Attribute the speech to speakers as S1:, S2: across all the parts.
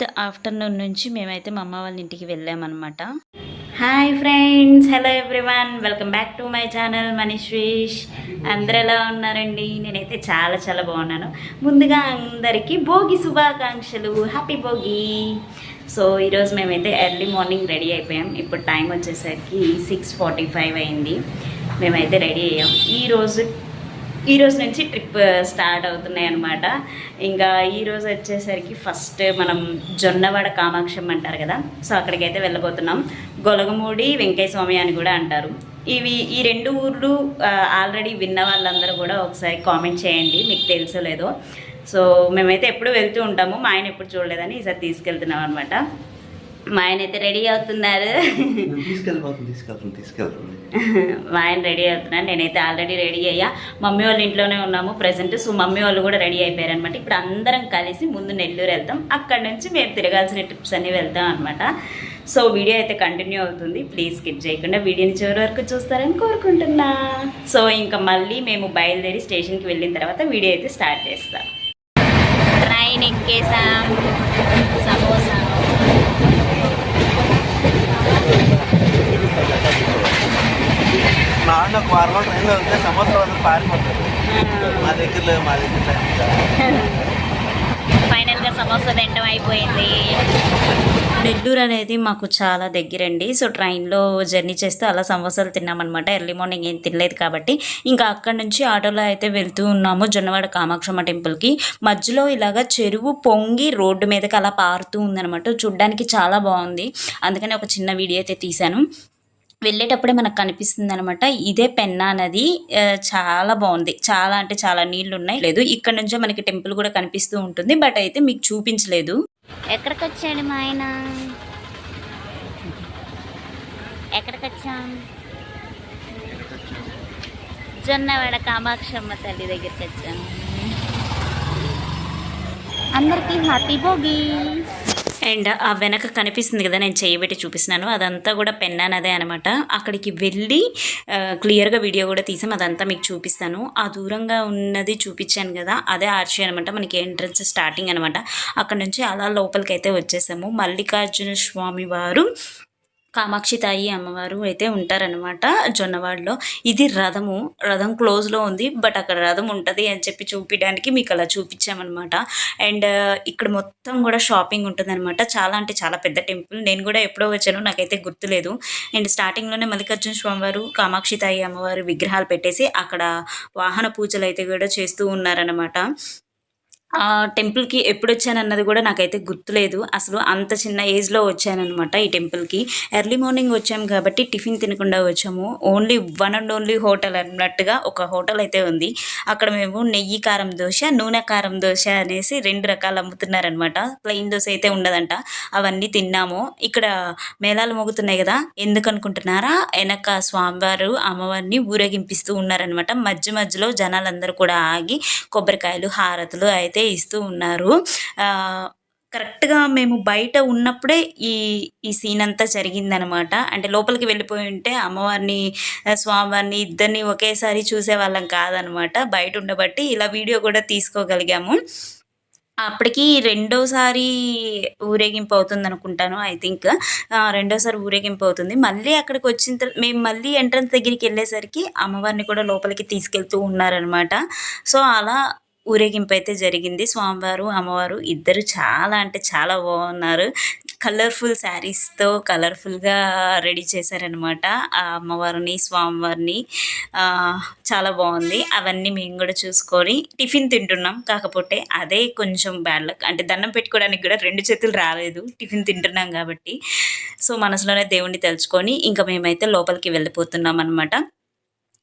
S1: Fourteenth afternoon నుంచి మేమైతే మా అమ్మ వాళ్ళ ఇంటికి వెళ్ళామన్నమాట. Hi friends hello everyone welcome back to my channel మనీష్వేష్ అందరు ఎలా ఉన్నారండి? నేనైతే చాలా చాలా బాగున్నాను. ముందుగా అందరికీ భోగి శుభాకాంక్షలు. హ్యాపీ భోగి. సో ఈరోజు మేమైతే ఎర్లీ మార్నింగ్ రెడీ అయిపోయాం. ఇప్పుడు టైం వచ్చేసరికి సిక్స్ ఫార్టీ ఫైవ్ అయింది. మేమైతే రెడీ అయ్యాం. ఈరోజు ఈ రోజు నుంచి ట్రిప్ స్టార్ట్ అవుతున్నాయి అనమాట ఇంకా ఈరోజు వచ్చేసరికి ఫస్ట్ మనం జొన్నవాడ కామాక్షం అంటారు కదా. సో అక్కడికైతే వెళ్ళబోతున్నాం. గొలగమూడి వెంకయ్య స్వామి అని కూడా అంటారు. ఇవి ఈ రెండు ఊర్లు ఆల్రెడీ విన్న వాళ్ళందరూ కూడా ఒకసారి కామెంట్ చేయండి. మీకు తెలుసో లేదో. సో మేమైతే ఎప్పుడు వెళ్తూ ఉంటాము. మా ఆయన ఎప్పుడు చూడలేదని ఈసారి తీసుకెళ్తున్నాం అనమాట మా ఆయన అయితే రెడీ అవుతున్నారు. మా ఆయన రెడీ అవుతున్నాను నేనైతే ఆల్రెడీ రెడీ అయ్యా. మమ్మీ వాళ్ళ ఇంట్లోనే ఉన్నాము ప్రజెంట్ సో మమ్మీ వాళ్ళు కూడా రెడీ అయిపోయారు అనమాట ఇప్పుడు అందరం కలిసి ముందు నెల్లూరు వెళ్తాం. అక్కడ నుంచి మేము తిరగాల్సిన ట్రిప్స్ అన్ని వెళ్తాం అనమాట సో వీడియో అయితే కంటిన్యూ అవుతుంది. ప్లీజ్ స్కిప్ చేయకుండా వీడియోని చివరి వరకు చూస్తారని కోరుకుంటున్నా. సో ఇంకా మళ్ళీ మేము బయలుదేరి స్టేషన్కి వెళ్ళిన తర్వాత వీడియో అయితే స్టార్ట్ చేస్తాం. ట్రైన్ ఎక్కేసాం సమోసా
S2: నాన్న సంవత్సరం అందరూ పారిపోతారు మా మా దగ్గర
S1: ఫైనల్గా సమోసా అయిపోయింది. నెల్లూరు అనేది మాకు చాలా దగ్గరండి. సో ట్రైన్లో జర్నీ చేస్తూ అలా సమోసాలు తిన్నామన్నమాట. ఎర్లీ మార్నింగ్ ఏం తినలేదు కాబట్టి. ఇంకా అక్కడ నుంచి ఆటోలో అయితే వెళ్తూ ఉన్నాము జొన్నవాడ కామాక్షమ్మ టెంపుల్కి. మధ్యలో ఇలాగ చెరువు పొంగి రోడ్డు మీదకి అలా పారుతూ ఉందన్నమాట. చూడ్డానికి చాలా బాగుంది. అందుకని ఒక చిన్న వీడియో అయితే తీశాను. వెళ్ళేటప్పుడే మనకు కనిపిస్తుంది అనమాట ఇదే పెన్నా నది. చాలా బాగుంది. చాలా అంటే చాలా నీళ్ళు ఉన్నాయి లేదు ఇక్కడ నుంచే మనకి టెంపుల్ కూడా కనిపిస్తూ ఉంటుంది. బట్ అయితే మీకు చూపించలేదు. ఎక్కడికి వచ్చాడు మా ఆయన? ఎక్కడికి వచ్చాం జొన్నవాడ కామాక్షమ్మ తల్లి దగ్గరికి వచ్చాం అందరికీ హ్యాపీ భోగి. అండ్ ఆ వెనక కనిపిస్తుంది కదా నేను చేయబెట్టి చూపిస్తున్నాను. అదంతా కూడా పెన్నా నదే అనమాట అక్కడికి వెళ్ళి క్లియర్గా వీడియో కూడా తీసాం. అదంతా మీకు చూపిస్తాను. ఆ దూరంగా ఉన్నది చూపించాను కదా అదే ఆర్చి అనమాట మనకి ఎంట్రన్స్ స్టార్టింగ్ అనమాట అక్కడ నుంచి అలా లోపలికి అయితే వచ్చేసాము. మల్లికార్జున స్వామి వారు కామాక్షి తాయి అమ్మవారు అయితే ఉంటారనమాట జొన్నవాడలో. ఇది రథము రథం క్లోజ్లో ఉంది బట్ అక్కడ రథం ఉంటుంది అని చెప్పి చూపించడానికి మీకు అలా చూపించామన్నమాట. అండ్ ఇక్కడ మొత్తం కూడా షాపింగ్ ఉంటుందన్నమాట. చాలా అంటే చాలా పెద్ద టెంపుల్ నేను కూడా ఎప్పుడో వచ్చాను నాకైతే గుర్తులేదు. అండ్ స్టార్టింగ్లోనే మల్లికార్జున స్వామివారు కామాక్షి తాయి అమ్మవారు విగ్రహాలు పెట్టేసి అక్కడ వాహన పూజలు అయితే కూడా చేస్తూ ఉన్నారనమాట ఆ టెంపుల్కి ఎప్పుడు వచ్చానన్నది కూడా నాకైతే గుర్తులేదు. అసలు అంత చిన్న ఏజ్లో వచ్చానమాట ఈ టెంపుల్కి ఎర్లీ మార్నింగ్ వచ్చాము కాబట్టి టిఫిన్ తినకుండా వచ్చాము. Only one and only hotel అన్నట్టుగా ఒక హోటల్ అయితే ఉంది. అక్కడ మేము నెయ్యి కారం దోశ నూనె కారం దోశ అనేసి రెండు రకాలు అమ్ముతున్నారనమాట ప్లెయిన్ దోశ అయితే ఉండదంట. అవన్నీ తిన్నాము. ఇక్కడ మేళాలు మోగుతున్నాయి కదా ఎందుకు అనుకుంటున్నారా? వెనక స్వామివారు అమ్మవారిని ఊరేగింపిస్తూ ఉన్నారనమాట మధ్య మధ్యలో జనాలందరూ కూడా ఆగి కొబ్బరికాయలు హారతులు అయితే ఇస్తూ ఉన్నారు. కరెక్ట్గా మేము బయట ఉన్నప్పుడే ఈ ఈ సీన్ అంతా జరిగిందనమాట. అంటే లోపలికి వెళ్ళిపోయి ఉంటే అమ్మవారిని స్వామివారిని ఇద్దరిని ఒకేసారి చూసేవాళ్ళం కాదనమాట. బయట ఉండబట్టి ఇలా వీడియో కూడా తీసుకోగలిగాము. అప్పటికి రెండోసారి ఊరేగింపు అవుతుంది అనుకుంటాను ఐ థింక్ రెండోసారి ఊరేగింపు అవుతుంది. మళ్ళీ అక్కడికి వచ్చిన తర్వాత మేము మళ్ళీ ఎంట్రన్స్ దగ్గరికి వెళ్ళేసరికి అమ్మవారిని కూడా లోపలికి తీసుకెళ్తూ ఉన్నారనమాట. సో అలా ఊరేగింపు అయితే జరిగింది. స్వామివారు అమ్మవారు ఇద్దరు చాలా అంటే చాలా బాగున్నారు. కలర్ఫుల్ శారీస్తో కలర్ఫుల్గా రెడీ చేశారనమాట ఆ అమ్మవారిని స్వామివారిని చాలా బాగుంది. అవన్నీ మేము కూడా చూసుకొని టిఫిన్ తింటున్నాం. కాకపోతే అదే కొంచెం బ్యాడ్ లక్. అంటే దండం పెట్టుకోవడానికి కూడా రెండు చేతులు రాలేదు. టిఫిన్ తింటున్నాం కాబట్టి. సో మనసులోనే దేవుణ్ణి తలుచుకొని ఇంకా మేమైతే లోపలికి వెళ్ళిపోతున్నాం అనమాట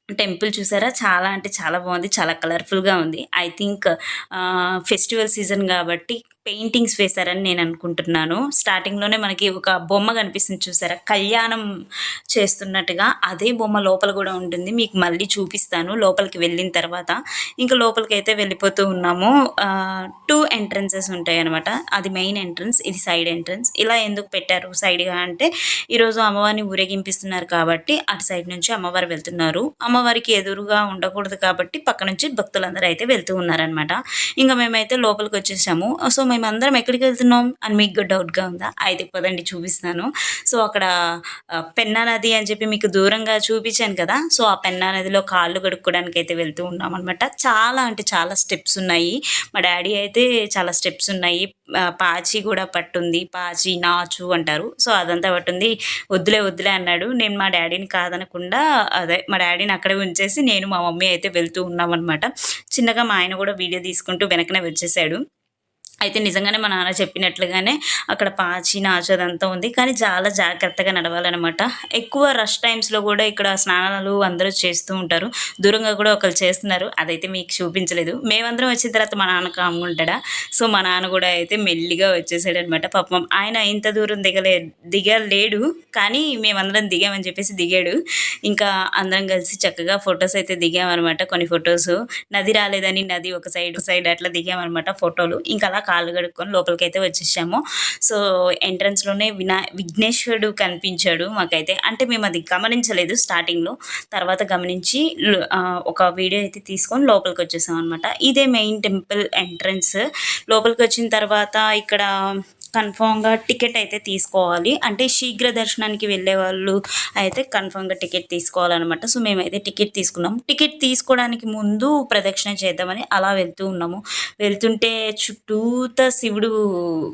S1: టెంపుల్ చూసారా? చాలా అంటే చాలా బాగుంది. చాలా కలర్ఫుల్గా ఉంది. ఐ థింక్ ఫెస్టివల్ సీజన్ కాబట్టి పెయింటింగ్స్ వేశారని నేను అనుకుంటున్నాను. స్టార్టింగ్లోనే మనకి ఒక బొమ్మ కనిపిస్తుంది చూసారా? కళ్యాణం చేస్తున్నట్టుగా అదే బొమ్మ లోపల కూడా ఉంటుంది. మీకు మళ్ళీ చూపిస్తాను లోపలికి వెళ్ళిన తర్వాత. ఇంకా లోపలికి అయితే వెళ్ళిపోతూ ఉన్నాము. టూ ఎంట్రన్సెస్ ఉంటాయి అనమాట అది మెయిన్ ఎంట్రన్స్ ఇది సైడ్ ఎంట్రన్స్ ఇలా ఎందుకు పెట్టారు సైడ్గా అంటే ఈరోజు అమ్మవారిని ఊరేగింపిస్తున్నారు కాబట్టి అటు సైడ్ నుంచి అమ్మవారు వెళ్తున్నారు. అమ్మవారికి ఎదురుగా ఉండకూడదు కాబట్టి పక్క నుంచి భక్తులందరూ అయితే వెళ్తూ ఉన్నారనమాట ఇంకా మేమైతే లోపలికి వచ్చేసాము. సో మేము మేమందరం ఎక్కడికి వెళ్తున్నాం అని మీకు డౌట్గా ఉందా? అయితే పదండి చూపిస్తాను సో అక్కడ పెన్నా నది అని చెప్పి మీకు దూరంగా చూపించాను కదా సో ఆ పెన్నా నదిలో కాళ్ళు కడుక్కోవడానికి అయితే వెళ్తూ ఉన్నాం అనమాట చాలా అంటే చాలా స్టెప్స్ ఉన్నాయి. మా డాడీ అయితే చాలా స్టెప్స్ ఉన్నాయి. పాచి కూడా పట్టుంది. పాచి నాచు అంటారు. సో అదంతా పట్టుంది. వద్దులే వద్దులే అన్నాడు. నేను మా డాడీని కాదనకుండా అదే మా డాడీని అక్కడే ఉంచేసి నేను మా మమ్మీ అయితే వెళ్తూ ఉన్నామన్నమాట. చిన్నగా మా ఆయన కూడా వీడియో తీసుకుంటూ వెనకనే వచ్చేసాడు. అయితే నిజంగానే మా నాన్న చెప్పినట్లుగానే అక్కడ పాచి నాచు అదంతా ఉంది. కానీ చాలా జాగ్రత్తగా నడవాలన్నమాట. ఎక్కువ రష్ టైమ్స్లో కూడా ఇక్కడ స్నానాలు అందరూ చేస్తూ ఉంటారు. దూరంగా కూడా ఒకరు చేస్తున్నారు. అదైతే మీకు చూపించలేదు. మేమందరం వచ్చిన తర్వాత మా నాన్న కామ్గా సో మా నాన్న కూడా అయితే మెల్లిగా వచ్చేసాడు అనమాట పాపం ఆయన ఇంత దూరం దిగలే దిగలేడు. కానీ మేమందరం దిగామని చెప్పేసి దిగాడు. ఇంకా అందరం కలిసి చక్కగా ఫొటోస్ అయితే దిగామన్నమాట. కొన్ని ఫొటోస్ నది రాలేదని నది ఒక సైడ్ ఒక సైడ్ అట్లా దిగామన్నమాట ఫోటోలు ఇంకా అలా కాళ్ళు కడుక్కొని లోపలికి అయితే వచ్చేసాము. సో ఎంట్రన్స్లోనే వినా విఘ్నేశ్వరుడు కనిపించాడు మాకైతే. అంటే మేము అది గమనించలేదు స్టార్టింగ్లో తర్వాత గమనించి ఒక వీడియో అయితే తీసుకొని లోపలికి వచ్చేసాం అనమాట ఇదే మెయిన్ టెంపుల్ ఎంట్రన్స్ లోపలికి వచ్చిన తర్వాత ఇక్కడ కన్ఫామ్గా టికెట్ అయితే తీసుకోవాలి. అంటే శీఘ్ర దర్శనానికి వెళ్ళే వాళ్ళు అయితే కన్ఫామ్గా టికెట్ తీసుకోవాలన్నమాట. సో మేమైతే టికెట్ తీసుకున్నాం. టికెట్ తీసుకోవడానికి ముందు ప్రదక్షిణ చేద్దామని అలా వెళ్తూ ఉన్నాము. వెళ్తుంటే చుట్టూత శివుడు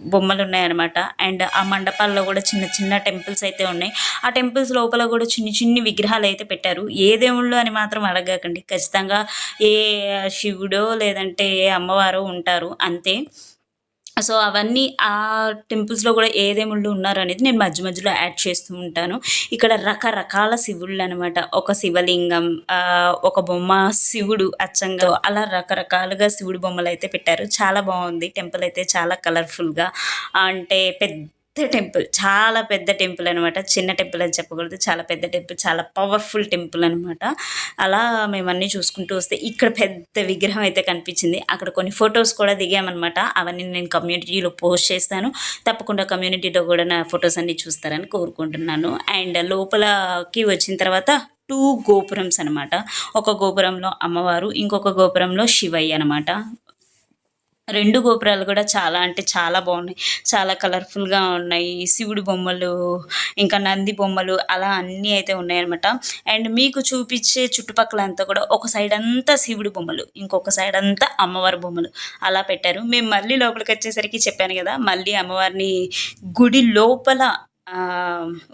S1: బొమ్మలు ఉన్నాయన్నమాట అండ్ ఆ మండపాల్లో కూడా చిన్న చిన్న టెంపుల్స్ అయితే ఉన్నాయి. ఆ టెంపుల్స్ లోపల కూడా చిన్ని చిన్ని విగ్రహాలు అయితే పెట్టారు. ఏ దేవుళ్ళు అని మాత్రం అడగకండి. ఖచ్చితంగా ఏ శివుడో లేదంటే ఏ అమ్మవారో ఉంటారు. అంతే. సో అవన్నీ ఆ టెంపుల్స్లో కూడా ఏదేముళ్ళు ఉన్నారు అనేది నేను మధ్య మధ్యలో యాడ్ చేస్తూ ఉంటాను. ఇక్కడ రకరకాల శివుళ్ళు అనమాట ఒక శివలింగం ఒక బొమ్మ శివుడు అచ్చంగా అలా రకరకాలుగా శివుడు బొమ్మలు అయితే పెట్టారు. చాలా బాగుంది. టెంపుల్ అయితే చాలా కలర్ఫుల్గా అంటే పెద్ద టెంపుల్ చాలా పెద్ద టెంపుల్ అనమాట చిన్న టెంపుల్ అని చెప్పకూడదు. చాలా పెద్ద టెంపుల్ చాలా పవర్ఫుల్ టెంపుల్ అనమాట అలా మేము అన్నీ చూసుకుంటూ వస్తే ఇక్కడ పెద్ద విగ్రహం అయితే కనిపించింది. అక్కడ కొన్ని ఫొటోస్ కూడా దిగామన్నమాట. అవన్నీ నేను కమ్యూనిటీలో పోస్ట్ చేస్తాను. తప్పకుండా కమ్యూనిటీలో కూడా నా ఫొటోస్ అన్నీ చూస్తారని కోరుకుంటున్నాను. అండ్ లోపలకి వచ్చిన తర్వాత టూ గోపురమ్స్ అనమాట ఒక గోపురంలో అమ్మవారు ఇంకొక గోపురంలో శివయ్య అనమాట రెండు గోపురాలు కూడా చాలా అంటే చాలా బాగున్నాయి. చాలా కలర్ఫుల్గా ఉన్నాయి. శివుడి బొమ్మలు ఇంకా నంది బొమ్మలు అలా అన్నీ అయితే ఉన్నాయన్నమాట. అండ్ మీకు చూపించే చుట్టుపక్కల అంతా కూడా ఒక సైడ్ అంతా శివుడి బొమ్మలు ఇంకొక సైడ్ అంతా అమ్మవారి బొమ్మలు అలా పెట్టారు. మేము మళ్ళీ లోపలికి వచ్చేసరికి చెప్పాను కదా మళ్ళీ అమ్మవారిని గుడి లోపల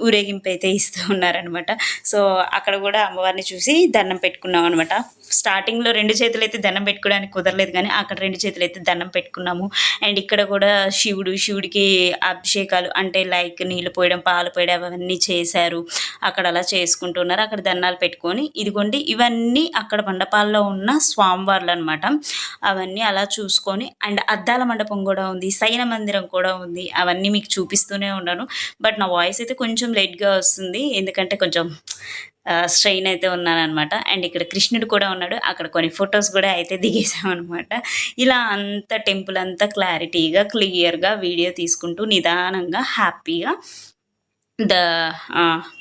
S1: ఊరేగింపు అయితే ఇస్తూ ఉన్నారనమాట సో అక్కడ కూడా అమ్మవారిని చూసి దండం పెట్టుకున్నాం అనమాట స్టార్టింగ్లో రెండు చేతులు అయితే దండం పెట్టుకోవడానికి కుదరలేదు కానీ అక్కడ రెండు చేతులు అయితే దండం పెట్టుకున్నాము. అండ్ ఇక్కడ కూడా శివుడు శివుడికి అభిషేకాలు అంటే లైక్ నీళ్ళు పోయడం పాలు పోయడం అవన్నీ చేశారు. అక్కడ అలా చేసుకుంటున్నారు అక్కడ దండాలు పెట్టుకొని ఇదిగోండి ఇవన్నీ అక్కడ మండపాల్లో ఉన్న స్వామివార్లు అనమాట అవన్నీ అలా చూసుకొని అండ్ అద్దాల మండపం కూడా ఉంది శయన మందిరం కూడా ఉంది. అవన్నీ మీకు చూపిస్తూనే ఉన్నాను. బట్ నా వాయిస్ అయితే కొంచెం లేట్గా వస్తుంది. ఎందుకంటే కొంచెం స్ట్రెయిన్ అయితే ఉన్నానమాట అండ్ ఇక్కడ కృష్ణుడు కూడా ఉన్నాడు. అక్కడ కొన్ని ఫొటోస్ కూడా అయితే దిగేసామన్నమాట ఇలా అంత టెంపుల్ అంతా క్లారిటీగా క్లియర్గా వీడియో తీసుకుంటూ నిదానంగా హ్యాపీగా ద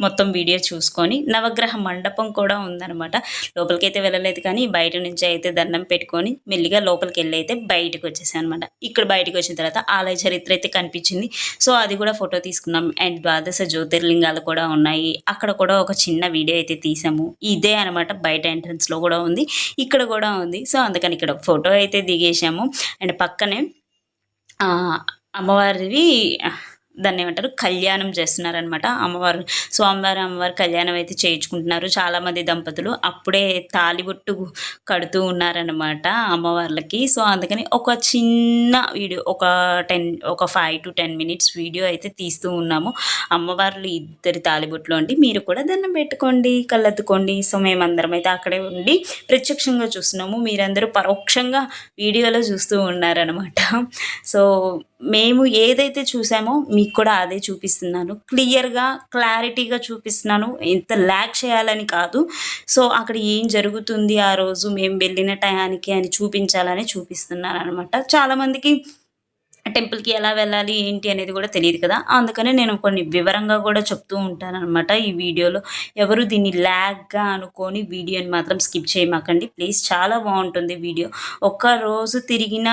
S1: మొత్తం వీడియో చూసుకొని నవగ్రహ మండపం కూడా ఉందన్నమాట. లోపలికి అయితే వెళ్ళలేదు కానీ బయట నుంచి అయితే దండం పెట్టుకొని మెల్లిగా లోపలికి వెళ్ళి అయితే బయటకు వచ్చేసాను అనమాట ఇక్కడ బయటకు వచ్చిన తర్వాత ఆలయ చరిత్ర అయితే కనిపించింది. సో అది కూడా ఫోటో తీసుకున్నాం. అండ్ ద్వాదశ జ్యోతిర్లింగాలు కూడా ఉన్నాయి. అక్కడ కూడా ఒక చిన్న వీడియో అయితే తీసాము. ఇదే అనమాట బయట ఎంట్రన్స్లో కూడా ఉంది. ఇక్కడ కూడా ఉంది. సో అందుకని ఇక్కడ ఫోటో అయితే దిగేసాము. అండ్ పక్కనే అమ్మవారివి దాన్ని ఏమంటారు? కళ్యాణం చేస్తున్నారనమాట అమ్మవారు. స్వామివారి అమ్మవారి కళ్యాణం అయితే చేయించుకుంటున్నారు. చాలామంది దంపతులు అప్పుడే తాలిబొట్టు కడుతూ ఉన్నారనమాట అమ్మవార్లకి. సో అందుకని ఒక చిన్న వీడియో ఒక టెన్ ఒక five to ten minutes video అయితే తీస్తూ ఉన్నాము. అమ్మవార్లు ఇద్దరి తాలిబొట్లు అండి. మీరు కూడా దండం పెట్టుకోండి కళ్ళెత్తుకోండి. సో మేమందరం అయితే అక్కడే ఉండి ప్రత్యక్షంగా చూస్తున్నాము. మీరందరూ పరోక్షంగా వీడియోలో చూస్తూ ఉన్నారనమాట సో మేము ఏదైతే చూసామో మీకు కూడా అదే చూపిస్తున్నాను. క్లియర్గా క్లారిటీగా చూపిస్తున్నాను. ఎంత ల్యాక్ చేయాలని కాదు. సో అక్కడ ఏం జరుగుతుంది ఆ రోజు మేము వెళ్ళిన టయానికి అని చూపించాలని చూపిస్తున్నాను అనమాట చాలామందికి టెంపుల్కి ఎలా వెళ్ళాలి ఏంటి అనేది కూడా తెలియదు కదా. అందుకనే నేను కొన్ని వివరంగా కూడా చెప్తూ ఉంటాను అనమాట ఈ వీడియోలో. ఎవరు దీన్ని ల్యాగ్గా అనుకొని వీడియోని మాత్రం స్కిప్ చేయమాకండి. ప్లీజ్ చాలా బాగుంటుంది వీడియో. ఒక్క రోజు తిరిగిన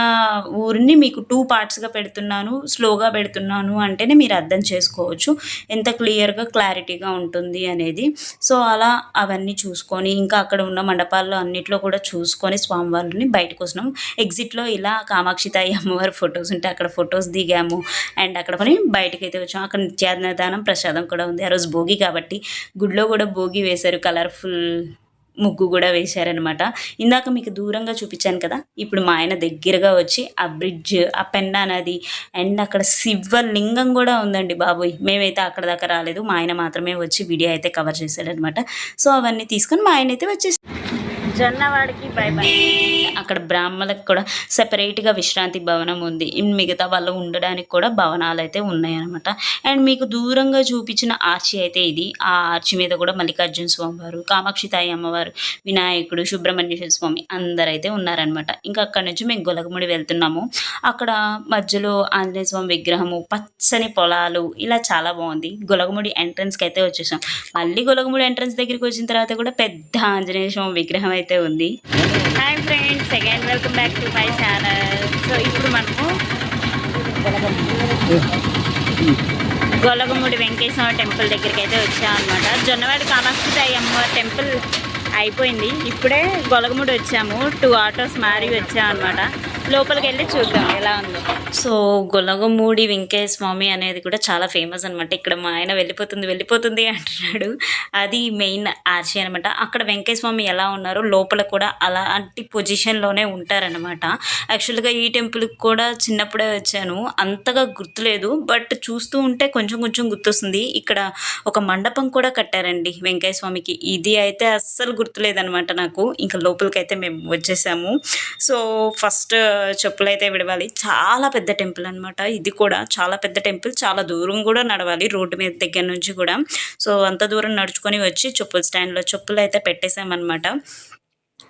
S1: ఊరిని మీకు టూ పార్ట్స్గా పెడుతున్నాను స్లోగా పెడుతున్నాను అంటేనే మీరు అర్థం చేసుకోవచ్చు. ఎంత క్లియర్గా క్లారిటీగా ఉంటుంది అనేది. సో అలా అవన్నీ చూసుకొని ఇంకా అక్కడ ఉన్న మండపాల్లో అన్నిట్లో కూడా చూసుకొని స్వామివారిని బయటకు వస్తున్నాం. ఎగ్జిట్లో ఇలా కామాక్షితాయి అమ్మవారి ఫొటోస్ ఉంటే అక్కడ ఫొటోస్ దిగాము. అండ్ అక్కడ కొని బయటకు అయితే వచ్చాము అక్కడ నిత్యాన్నదానం ప్రసాదం కూడా ఉంది. ఆ రోజు భోగి కాబట్టి గుడిలో కూడా భోగి వేశారు. కలర్ఫుల్ ముగ్గు కూడా వేశారనమాట ఇందాక మీకు దూరంగా చూపించాను కదా ఇప్పుడు మా ఆయన దగ్గరగా వచ్చి ఆ బ్రిడ్జ్ ఆ పెన్నా నది అండ్ అక్కడ శివలింగం కూడా ఉందండి బాబోయ్. మేమైతే అక్కడ దాకా రాలేదు. మా ఆయన మాత్రమే వచ్చి వీడియో అయితే కవర్ చేశాడనమాట సో అవన్నీ తీసుకొని మా ఆయన అయితే వచ్చేసి జొన్నవాడికి బై బై. అక్కడ బ్రాహ్మణులకు కూడా సెపరేట్గా విశ్రాంతి భవనం ఉంది. మిగతా వాళ్ళు ఉండడానికి కూడా భవనాలు అయితే ఉన్నాయన్నమాట. అండ్ మీకు దూరంగా చూపించిన ఆర్చి అయితే ఇది. ఆ ఆర్చి మీద కూడా మల్లికార్జున స్వామి వారు కామాక్షి తాయి అమ్మవారు వినాయకుడు సుబ్రహ్మణ్యేశ్వర స్వామి అందరైతే ఉన్నారనమాట ఇంకా అక్కడ నుంచి మేము గొలగముడి వెళ్తున్నాము. అక్కడ మధ్యలో ఆంజనేయ స్వామి విగ్రహము పచ్చని పొలాలు ఇలా చాలా బాగుంది. గొలగముడి ఎంట్రన్స్కి అయితే వచ్చేసాం. మళ్ళీ గొలగముడి ఎంట్రన్స్ దగ్గరికి వచ్చిన తర్వాత కూడా పెద్ద ఆంజనేయ స్వామి విగ్రహం అయితే ఉంది. Hi friends again welcome back to my channel so ఇప్పుడు మనము గొలగముడి వెంకటేశ్వర టెంపుల్ దగ్గరికి అయితే వచ్చామన్నమాట. అనమాట జొన్నవాడి కామాక్షి అమ్మవారి టెంపుల్ అయిపోయింది. ఇప్పుడే గొలగముడి వచ్చాము. టూ ఆటోస్ మారి వచ్చాము అనమాట లోపలికి వెళ్ళి చూద్దాం ఎలా ఉందో. సో గొలగమూడి వెంకయ్య స్వామి అనేది కూడా చాలా ఫేమస్ అనమాట ఇక్కడ మా ఆయన వెళ్ళిపోతుంది వెళ్ళిపోతుంది అంటున్నాడు. అది మెయిన్ ఆర్చి అనమాట అక్కడ వెంకయ్య స్వామి ఎలా ఉన్నారో లోపల కూడా అలాంటి పొజిషన్లోనే ఉంటారనమాట యాక్చువల్గా ఈ టెంపుల్కి కూడా చిన్నప్పుడే వచ్చాను. అంతగా గుర్తులేదు. బట్ చూస్తూ ఉంటే కొంచెం కొంచెం గుర్తొస్తుంది. ఇక్కడ ఒక మండపం కూడా కట్టారండి వెంకయ్య స్వామికి. ఇది అయితే అస్సలు గుర్తులేదనమాట నాకు. ఇంకా లోపలికి అయితే మేము వచ్చేసాము. సో ఫస్ట్ చెప్పులు అయితే విడవాలి. చాలా పెద్ద టెంపుల్ అనమాట ఇది కూడా చాలా పెద్ద టెంపుల్. చాలా దూరం కూడా నడవాలి రోడ్డు మీద దగ్గర నుంచి కూడా. సో అంత దూరం నడుచుకొని వచ్చి చెప్పుల స్టాండ్లో చెప్పులు అయితే పెట్టేసామన్నమాట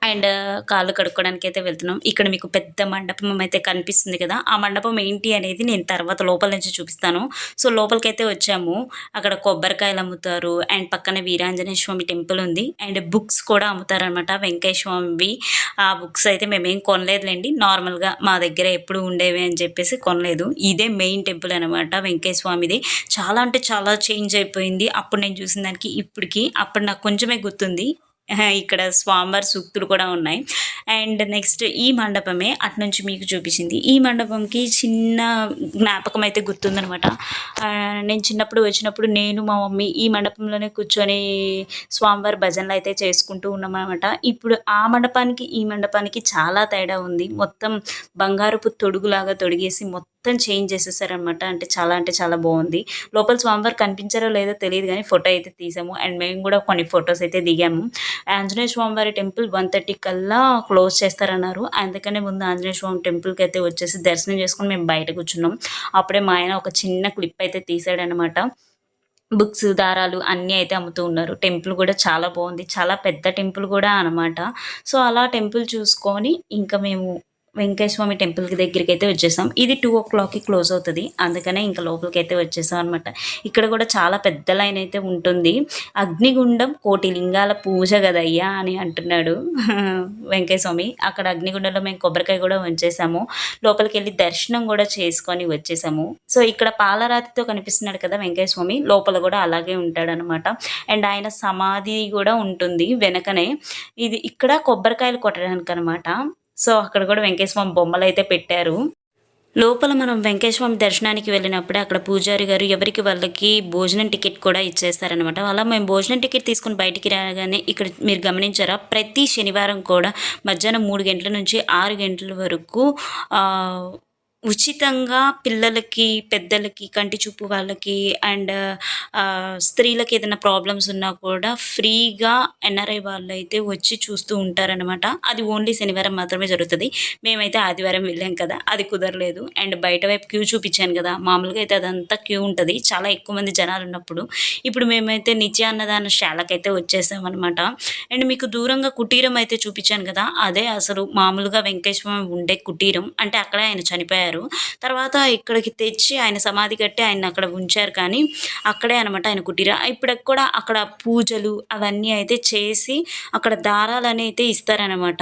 S1: అండ్ కాళ్ళు కడుక్కోవడానికి అయితే వెళ్తున్నాం. ఇక్కడ మీకు పెద్ద మండపం అయితే కనిపిస్తుంది కదా. ఆ మండపం ఏంటి అనేది నేను తర్వాత లోపల నుంచి చూపిస్తాను. సో లోపలికైతే వచ్చాము. అక్కడ కొబ్బరికాయలు అమ్ముతారు. అండ్ పక్కన వీరాంజనేయ స్వామి టెంపుల్ ఉంది. అండ్ బుక్స్ కూడా అమ్ముతారనమాట వెంకయ్య స్వామివి. ఆ బుక్స్ అయితే మేమేం కొనలేదులేండి. నార్మల్గా మా దగ్గర ఎప్పుడు ఉండేవి అని చెప్పేసి కొనలేదు. ఇదే మెయిన్ టెంపుల్ అనమాట వెంకయ్య స్వామిది. చాలా అంటే చాలా చేంజ్ అయిపోయింది. అప్పుడు నేను చూసిన దానికి ఇప్పటికి అప్పుడు నాకు కొంచెమే గుర్తుంది. ఇక్కడ స్వామివారి సూక్తులు కూడా ఉన్నాయి. అండ్ నెక్స్ట్ ఈ మండపమే అట్నుంచి మీకు చూపించింది. ఈ మండపంకి చిన్న జ్ఞాపకం అయితే గుర్తుందనమాట. నేను చిన్నప్పుడు వచ్చినప్పుడు నేను మా మమ్మీ ఈ మండపంలోనే కూర్చొని స్వామివారి భజనలు అయితే చేసుకుంటూ ఉన్నామన్నమాట ఇప్పుడు ఆ మండపానికి ఈ మండపానికి చాలా తేడా ఉంది. మొత్తం బంగారపు తొడుగులాగా తొడిగేసి మొత్తం మొత్తం చేంజ్ చేసేసారనమాట అంటే చాలా అంటే చాలా బాగుంది. లోపల స్వామివారు కనిపించారో లేదో తెలియదు కానీ ఫోటో అయితే తీసాము. అండ్ మేము కూడా కొన్ని ఫొటోస్ అయితే దిగాము. ఆంజనేయ స్వామివారి టెంపుల్ వన్ థర్టీ కల్లా క్లోజ్ చేస్తారన్నారు. అందుకనే ముందు ఆంజనేయ స్వామి టెంపుల్కి అయితే వచ్చేసి దర్శనం చేసుకుని మేము బయట కూర్చున్నాం. అప్పుడే మా ఆయన ఒక చిన్న క్లిప్ అయితే తీసాడనమాట బుక్స్ దారాలు అన్నీ అయితే అమ్ముతూ ఉన్నారు. టెంపుల్ కూడా చాలా బాగుంది. చాలా పెద్ద టెంపుల్ కూడా అనమాట సో అలా టెంపుల్ చూసుకొని ఇంకా మేము వెంకయ్య స్వామి టెంపుల్కి దగ్గరికి అయితే వచ్చేసాం. ఇది టూ ఓ క్లాక్కి క్లోజ్ అవుతుంది. అందుకనే ఇంకా లోపలికి అయితే వచ్చేసాం అనమాట ఇక్కడ కూడా చాలా పెద్ద లైన్ అయితే ఉంటుంది. అగ్నిగుండం కోటి లింగాల పూజ కదయ్యా అని అంటున్నాడు వెంకయ్య స్వామి. అక్కడ అగ్నిగుండంలో మేము కొబ్బరికాయ కూడా ఉంచేసాము లోపలికి వెళ్ళి దర్శనం కూడా చేసుకొని వచ్చేసాము. సో ఇక్కడ పాలరాతితో కనిపిస్తున్నాడు కదా వెంకయ్య స్వామి. లోపల కూడా అలాగే ఉంటాడనమాట అండ్ ఆయన సమాధి కూడా ఉంటుంది వెనకనే. ఇది ఇక్కడ కొబ్బరికాయలు కొట్టడానికి అనమాట సో అక్కడ కూడా వెంకటేశ్వర బొమ్మలు అయితే పెట్టారు. లోపల మనం వెంకటేశ్వర దర్శనానికి వెళ్ళినప్పుడే అక్కడ పూజారి గారు ఎవరికి వాళ్ళకి భోజనం టికెట్ కూడా ఇచ్చేస్తారనమాట అలా మేము భోజనం టికెట్ తీసుకుని బయటికి రాగానే ఇక్కడ మీరు గమనించారా? ప్రతి శనివారం కూడా మధ్యాహ్నం మూడు గంటల నుంచి ఆరు గంటల వరకు ఉచితంగా పిల్లలకి పెద్దలకి కంటి చూపు వాళ్ళకి అండ్ స్త్రీలకి ఏదైనా ప్రాబ్లమ్స్ ఉన్నా కూడా ఫ్రీగా ఎన్ఆర్ఐ వాళ్ళు అయితే వచ్చి చూస్తూ ఉంటారనమాట అది ఓన్లీ శనివారం మాత్రమే జరుగుతుంది. మేమైతే ఆదివారం వెళ్ళాం కదా అది కుదరలేదు. అండ్ బయట వైపు క్యూ చూపించాను కదా మామూలుగా అయితే అదంతా క్యూ ఉంటుంది. చాలా ఎక్కువ మంది జనాలు ఉన్నప్పుడు. ఇప్పుడు మేమైతే నిత్య అన్నదాన శాలకైతే వచ్చేసామన్నమాట. అండ్ మీకు దూరంగా కుటీరం అయితే చూపించాను కదా అదే అసలు మామూలుగా వెంకటేశ్వరం ఉండే కుటీరం. అంటే అక్కడ ఆయన చనిపోయారు. వెళ్ళారు తర్వాత ఇక్కడికి తెచ్చి ఆయన సమాధి కట్టి ఆయన అక్కడ ఉంచారు కానీ అక్కడే అనమాట ఆయన కుటీర. ఇప్పటికి కూడా అక్కడ పూజలు అవన్నీ అయితే చేసి అక్కడ దారాలు అయితే ఇస్తారనమాట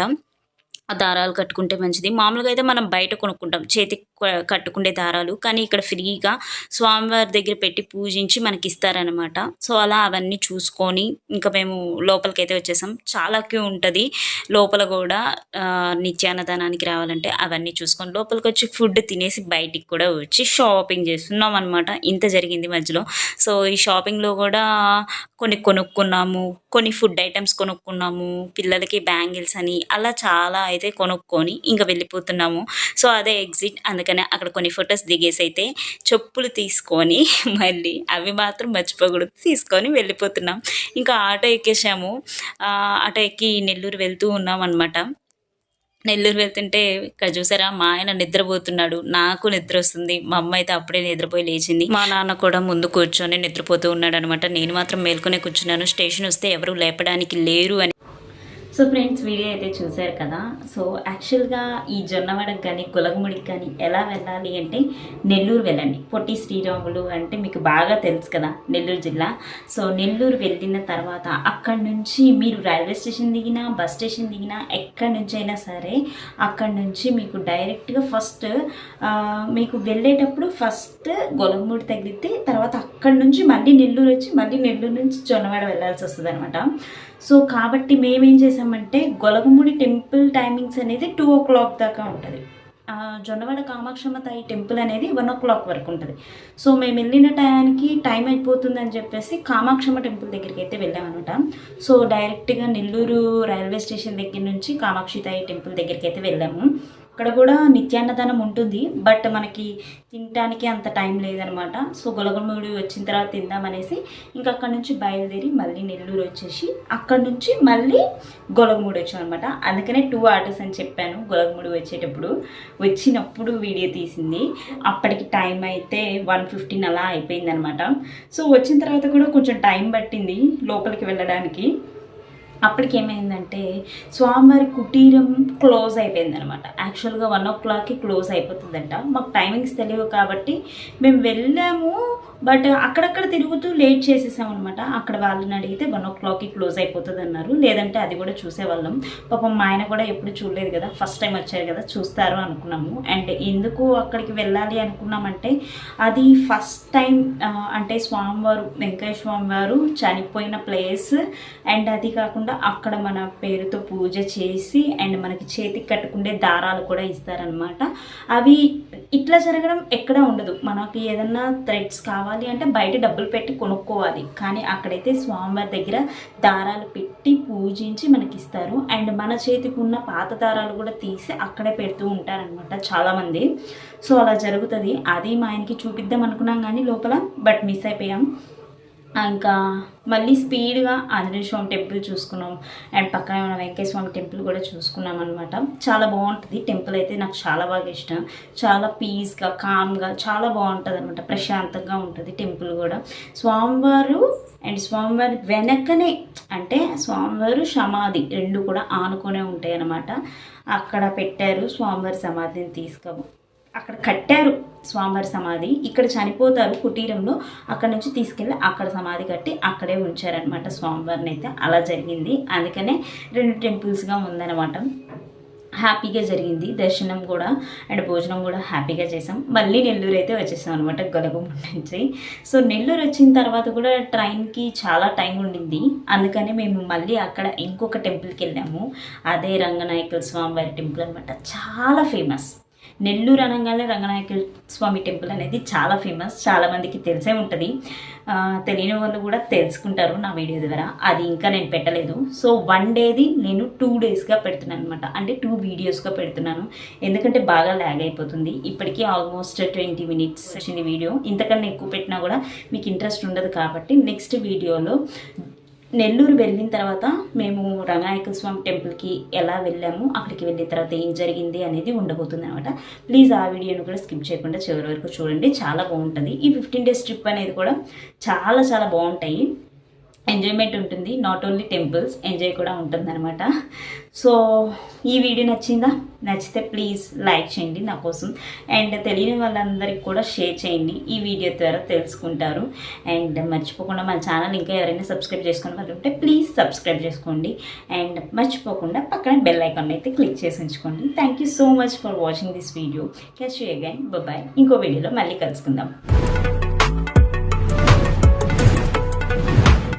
S1: ఆ దారాలు కట్టుకుంటే మంచిది. మామూలుగా అయితే మనం బయట కొనుక్కుంటాం. చేతికి క- కట్టుకునే దారాలు. కానీ ఇక్కడ ఫ్రీగా స్వామివారి దగ్గర పెట్టి పూజించి మనకి ఇస్తారనమాట సో అలా అవన్నీ చూసుకొని ఇంకా మేము లోపలికి అయితే వచ్చేసాం. చాలా క్యూ ఉంటుంది. లోపల కూడా నిత్యాన్నదానానికి రావాలంటే అవన్నీ చూసుకొని లోపలికి వచ్చి ఫుడ్ తినేసి బయటికి కూడా వచ్చి షాపింగ్ చేస్తున్నాం అనమాట ఇంత జరిగింది మధ్యలో. సో ఈ షాపింగ్లో కూడా కొన్ని కొనుక్కున్నాము. కొన్ని ఫుడ్ ఐటమ్స్ కొనుక్కున్నాము. పిల్లలకి బ్యాంగిల్స్ అని అలా చాలా అయితే కొనుక్కొని ఇంకా వెళ్ళిపోతున్నాము. సో అదే ఎగ్జిట్ అందుకనే అక్కడ కొన్ని ఫొటోస్ దిగేసి అయితే చెప్పులు తీసుకొని మళ్ళీ అవి మాత్రం మర్చిపోకూడదు. తీసుకొని వెళ్ళిపోతున్నాం. ఇంకా ఆటో ఎక్కేసాము. ఆటో ఎక్కి నెల్లూరు వెళ్తూ ఉన్నాం అనమాట నెల్లూరు వెళ్తుంటే ఇక్కడ చూసారా మా ఆయన నిద్రపోతున్నాడు. నాకు నిద్ర వస్తుంది. మా అమ్మ అయితే అప్పుడే నిద్రపోయి లేచింది. మా నాన్న కూడా ముందు కూర్చొని నిద్రపోతూ ఉన్నాడు అనమాట నేను మాత్రం మేల్కొనే కూర్చున్నాను. స్టేషన్ వస్తే ఎవరు లేపడానికి లేరు అని సో ఫ్రెండ్స్ వీడియో అయితే చూశారు కదా? సో యాక్చువల్గా ఈ జొన్నవడకు కానీ గులగముడికి కానీ ఎలా వెళ్ళాలి అంటే నెల్లూరు వెళ్ళండి. పొట్టి శ్రీరాములు అంటే మీకు బాగా తెలుసు కదా నెల్లూరు జిల్లా. సో నెల్లూరు వెళ్ళిన తర్వాత అక్కడి నుంచి మీరు రైల్వే స్టేషన్ దిగినా బస్ స్టేషన్ దిగినా ఎక్కడి నుంచి అయినా సరే అక్కడి నుంచి మీకు డైరెక్ట్గా ఫస్ట్ మీకు వెళ్ళేటప్పుడు ఫస్ట్ గొలగముడి తగిలితే తర్వాత అక్కడి నుంచి మళ్ళీ నెల్లూరు వచ్చి మళ్ళీ నెల్లూరు నుంచి జొన్నవాడ వెళ్ళాల్సి వస్తుంది అనమాట సో కాబట్టి మేమేం చేసామంటే గొలగముడి టెంపుల్ టైమింగ్స్ అనేది టూ ఓ క్లాక్ దాకా ఉంటుంది. జొన్నవాడ కామాక్షమ్మ తాయి టెంపుల్ అనేది వన్ ఓ క్లాక్ వరకు ఉంటుంది. సో మేము వెళ్ళిన టైంకి టైం అయిపోతుంది అని చెప్పేసి కామాక్షమ్మ టెంపుల్ దగ్గరికి అయితే వెళ్ళామన్నమాట. సో డైరెక్ట్గా నెల్లూరు రైల్వే స్టేషన్ దగ్గర నుంచి కామాక్షి తాయి టెంపుల్ దగ్గరికి అయితే వెళ్ళాము. అక్కడ కూడా నిత్యాన్నదానం ఉంటుంది. బట్ మనకి తినటానికి అంత టైం లేదనమాట. సో గొలగముడి వచ్చిన తర్వాత తిందామనేసి ఇంకా అక్కడ నుంచి బయలుదేరి మళ్ళీ నెల్లూరు వచ్చేసి అక్కడ నుంచి మళ్ళీ గొలగముడి వచ్చామన్నమాట అందుకనే టూ ఆటోస్ అని చెప్పాను గొలగముడి వచ్చేటప్పుడు. వచ్చినప్పుడు వీడియో తీసింది. అప్పటికి టైం అయితే వన్ ఫిఫ్టీన్ అలా అయిపోయిందనమాట. సో వచ్చిన తర్వాత కూడా కొంచెం టైం పట్టింది లోపలికి వెళ్ళడానికి. అప్పటికి ఏమైందంటే స్వామివారి కుటీరం క్లోజ్ అయిపోయింది అనమాట యాక్చువల్గా వన్ ఓ క్లాక్కి క్లోజ్ అయిపోతుందంట. మాకు టైమింగ్స్ తెలియవు కాబట్టి మేము వెళ్ళాము. బట్ అక్కడక్కడ తిరుగుతూ లేట్ చేసేసామన్నమాట అక్కడ వాళ్ళని అడిగితే వన్ ఓ క్లాక్కి క్లోజ్ అయిపోతుంది అన్నారు లేదంటే అది కూడా చూసేవాళ్ళం. పాపం మా ఆయన కూడా ఎప్పుడు చూడలేదు కదా. ఫస్ట్ టైం వచ్చారు కదా చూస్తారు అనుకున్నాము. అండ్ ఎందుకు అక్కడికి వెళ్ళాలి అనుకున్నామంటే అది ఫస్ట్ టైం అంటే స్వామివారు వెంకయ్య స్వామి వారు చనిపోయిన ప్లేస్. అండ్ అది కాకుండా అక్కడ మన పేరుతో పూజ చేసి అండ్ మనకి చేతికి కట్టుకునే దారాలు కూడా ఇస్తారనమాట అవి ఇట్లా జరగడం ఎక్కడ ఉండదు. మనకి ఏదన్నా థ్రెడ్స్ కావాలి అంటే బయట డబ్బులు పెట్టి కొనుక్కోవాలి. కానీ అక్కడైతే స్వామివారి దగ్గర దారాలు పెట్టి పూజించి మనకి ఇస్తారు అండ్ మన చేతికి ఉన్న పాత దారాలు కూడా తీసి అక్కడే పెడుతూ ఉంటారనమాట చాలామంది. సో అలా జరుగుతుంది. అది మా ఆయనకి చూపిద్దాం అనుకున్నాం కానీ లోపల బట్ మిస్ అయిపోయాం. ఇంకా మళ్ళీ స్పీడ్గా ఆంజనేయ స్వామి టెంపుల్ చూసుకున్నాం. అండ్ పక్కనే ఉన్న వెంకయ్య స్వామి టెంపుల్ కూడా చూసుకున్నాం అనమాట చాలా బాగుంటుంది. టెంపుల్ అయితే నాకు చాలా బాగా ఇష్టం. చాలా పీస్గా కామ్గా చాలా బాగుంటుంది అనమాట ప్రశాంతంగా ఉంటుంది టెంపుల్ కూడా. స్వామివారు అండ్ స్వామివారి వెనకనే అంటే స్వామివారు సమాధి రెండు కూడా ఆనుకొనే ఉంటాయి అనమాట అక్కడ పెట్టారు స్వామివారి సమాధిని తీసుకో అక్కడ కట్టారు స్వామివారి సమాధి. ఇక్కడ చనిపోతారు కుటీరంలో. అక్కడ నుంచి తీసుకెళ్ళి అక్కడ సమాధి కట్టి అక్కడే ఉంచారనమాట స్వామివారిని అయితే. అలా జరిగింది. అందుకనే రెండు టెంపుల్స్గా ఉందన్నమాట. హ్యాపీగా జరిగింది. దర్శనం కూడా అండ్ భోజనం కూడా హ్యాపీగా చేసాం. మళ్ళీ నెల్లూరు అయితే వచ్చేసాం అనమాట గొలగమ్మ నుంచి. సో నెల్లూరు వచ్చిన తర్వాత కూడా ట్రైన్కి చాలా టైం ఉండింది. అందుకనే మేము మళ్ళీ అక్కడ ఇంకొక టెంపుల్కి వెళ్ళాము. అదే రంగనాయకుల స్వామివారి టెంపుల్ అనమాట చాలా ఫేమస్. నెల్లూరు అనగానే రంగనాయక స్వామి టెంపుల్ అనేది చాలా ఫేమస్ చాలా మందికి తెలిసే ఉంటుంది. తెలియని వాళ్ళు కూడా తెలుసుకుంటారు నా వీడియో ద్వారా. అది ఇంకా నేను పెట్టలేదు. సో వన్ డేది నేను టూ డేస్గా పెడుతున్నాను అనమాట అంటే టూ వీడియోస్గా పెడుతున్నాను. ఎందుకంటే బాగా ల్యాగ్ అయిపోతుంది. ఇప్పటికీ ఆల్మోస్ట్ ట్వంటీ మినిట్స్ వచ్చింది వీడియో ఇంతకన్నా ఎక్కువ పెట్టినా కూడా మీకు ఇంట్రెస్ట్ ఉండదు కాబట్టి నెక్స్ట్ వీడియోలో నెల్లూరు వెళ్ళిన తర్వాత మేము రంగనాయక స్వామి టెంపుల్కి ఎలా వెళ్ళాము అక్కడికి వెళ్ళిన తర్వాత ఏం జరిగింది అనేది ఉండబోతుంది అనమాట ప్లీజ్ ఆ వీడియోను కూడా స్కిప్ చేయకుండా చివరి వరకు చూడండి. చాలా బాగుంటుంది. ఈ ఫిఫ్టీన్ డేస్ ట్రిప్ అనేది కూడా చాలా చాలా బాగుంటాయి. ఎంజాయ్మెంట్ ఉంటుంది. నాట్ ఓన్లీ టెంపుల్స్ ఎంజాయ్ కూడా ఉంటుందన్నమాట. సో ఈ వీడియో నచ్చిందా? నచ్చితే ప్లీజ్ లైక్ చేయండి నా కోసం. అండ్ తెలియని వాళ్ళందరికీ కూడా షేర్ చేయండి. ఈ వీడియో ద్వారా తెలుసుకుంటారు. అండ్ మర్చిపోకుండా మన ఛానల్ ఇంకా ఎవరైనా సబ్స్క్రైబ్ చేసుకుని వాళ్ళు ఉంటే ప్లీజ్ సబ్స్క్రైబ్ చేసుకోండి. అండ్ మర్చిపోకుండా పక్కన బెల్ ఐకాన్ అయితే క్లిక్ చేసి ఉంచుకోండి. Thank you so much for watching this video catch you again bye ఇంకో వీడియోలో మళ్ళీ కలుసుకుందాం.